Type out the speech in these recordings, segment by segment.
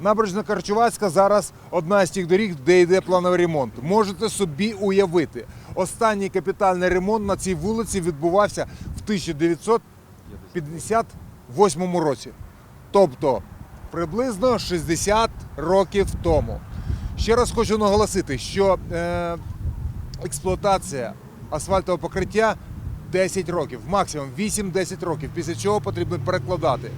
Набережна Карчувацька зараз одна з тих доріг, де йде плановий ремонт. Можете собі уявити, останній капітальний ремонт на цій вулиці відбувався в 1958 році. Тобто приблизно 60 років тому. Ще раз хочу наголосити, що е, експлуатація асфальтового покриття 10 років, максимум 8-10 років, після чого потрібно перекладати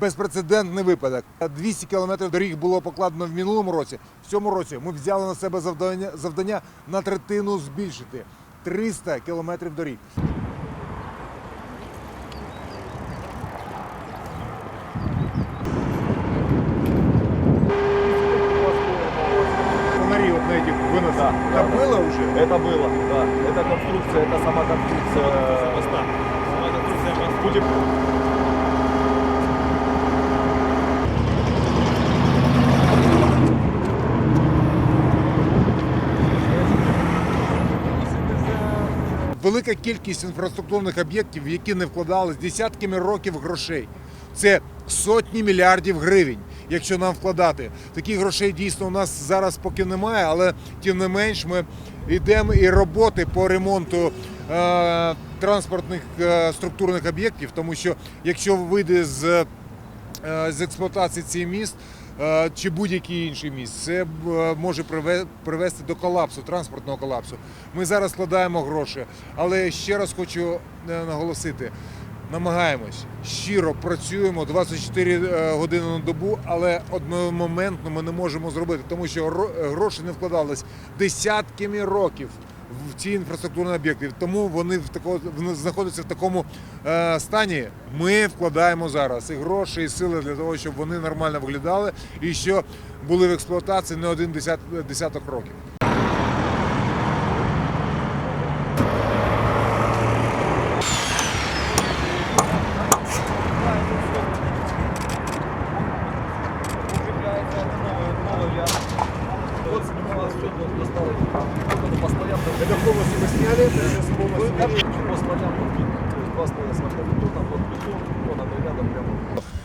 Безпрецедентний випадок. 200 кілометрів доріг було покладено в минулому році. В цьому році ми взяли на себе завдання, завдання на третину збільшити 300 кілометрів доріг. Фонари вот на этих выносах. Да, Это да. было уже? Это было, да. Это конструкция, это сама конструкция. моста. Сама конструкция моста. Будем... велика кількість інфраструктурних об'єктів, в які не вкладались десятками років грошей. Це сотні мільярдів гривень, якщо нам вкладати. Таких грошей дійсно у нас зараз поки немає, але тим не менш ми йдемо і роботи по ремонту е, транспортних е, структурних об'єктів, тому що якщо вийде з е, з експлуатації цей міст чи будь-який інший міст, це е, може привести до колапсу, транспортного колапсу. Ми зараз складаємо гроші, але ще раз хочу е, наголосити. Намагаємось щиро працюємо 24 е, години на добу, але одномоментно ми не можемо зробити, тому що гроші не вкладались десятками років в ці інфраструктурні об'єкти. Тому вони в такому знаходяться в такому е, стані. Ми вкладаємо зараз і гроші, і сили для того, щоб вони нормально виглядали і що були в експлуатації не один десят, десяток років. Укрепляется, это новый,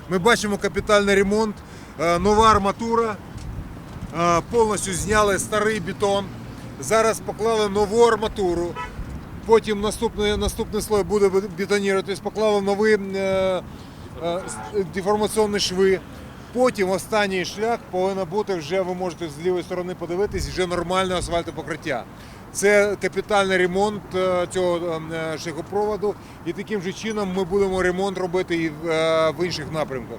Ми бачимо капітальний ремонт, е, нова арматура. е, Повністю зняли старий бетон. Зараз поклали нову арматуру. Потім наступний, наступний слой буде бетоніруватись, поклали нові е, деформаційні шви. Потім останній шлях повинен бути вже, ви можете з лівої сторони подивитись, вже нормальне асфальтопокриття. Це капітальний ремонт е, цього е, шляхопроводу, і таким же чином ми будемо ремонт робити і е, в інших напрямках.